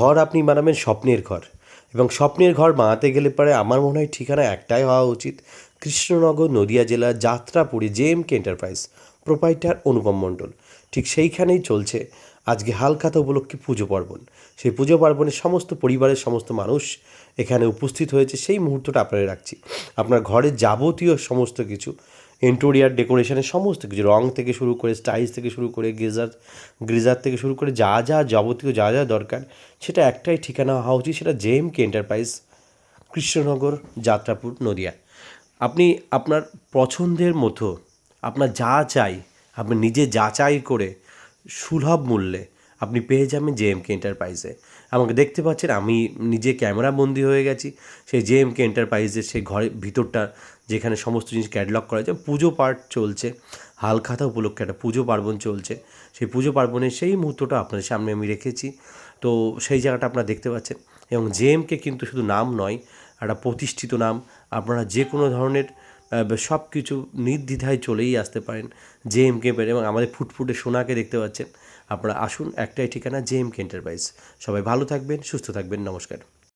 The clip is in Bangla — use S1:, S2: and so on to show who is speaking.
S1: ঘর আপনি বানাবেন স্বপ্নের ঘর। এবং স্বপ্নের ঘর বানাতে গেলে পরে আমার মনে হয় ঠিকানা একটাই হওয়া উচিত। কৃষ্ণনগর, নদিয়া জেলা, Jatrapuri, J M K enterprise proprietor Anupam Mondal. ঠিক সেইখানেই চলছে আজকে হালখাতা উপলক্ষে পুজো পার্বণ। সেই পুজো পার্বণে সমস্ত পরিবারের সমস্ত মানুষ এখানে উপস্থিত হয়েছে। সেই মুহূর্তটা আপনারা রাখছি। আপনার ঘরের যাবতীয় সমস্ত কিছু ইন্টোরিয়ার ডেকোরেশনের সমস্ত কিছু, রং থেকে শুরু করে স্টাইলস থেকে শুরু করে গিজার গ্রিজার থেকে শুরু করে যা যা যাবতীয় যা যা দরকার, সেটা একটাই ঠিকানা হওয়া উচিত, সেটা J M K enterprise Krishnanagar, Jatrapur, Nadia. আপনি আপনার পছন্দের মতো, আপনার যা চাই, আপনি নিজে যাচাই করে সুলভ মূল্যে আপনি পেয়ে যাবেন জে এম কে এন্টারপ্রাইজে আমাকে দেখতে পাচ্ছেন, আমি নিজে ক্যামেরা বন্দি হয়ে গেছি। সেই জে এম কে এন্টারপ্রাইজের সেই ঘরের ভিতরটা যেখানে সমস্ত জিনিস ক্যাটলগ করা যায়, পুজো পার্ট চলছে, হালখাতা উপলক্ষে একটা পুজো পার্বণ চলছে। সেই পুজো পার্বণের সেই মুহূর্তটা আপনাদের সামনে আমি রেখেছি। তো সেই জায়গাটা আপনারা দেখতে পাচ্ছেন। এবং জে জেএমকে কিন্তু শুধু নাম নয়, একটা প্রতিষ্ঠিত নাম। আপনারা যে কোনো ধরনের সব কিছু নির্দ্বিধায় চলেই আসতে পারেন জে এম কে এবং আমাদের ফুটফুটে সোনাকে দেখতে পাচ্ছেন। আপনারা আসুন, একটাই ঠিকানা জে এম কে এন্টারপ্রাইজ সবাই ভালো থাকবেন, সুস্থ থাকবেন, নমস্কার।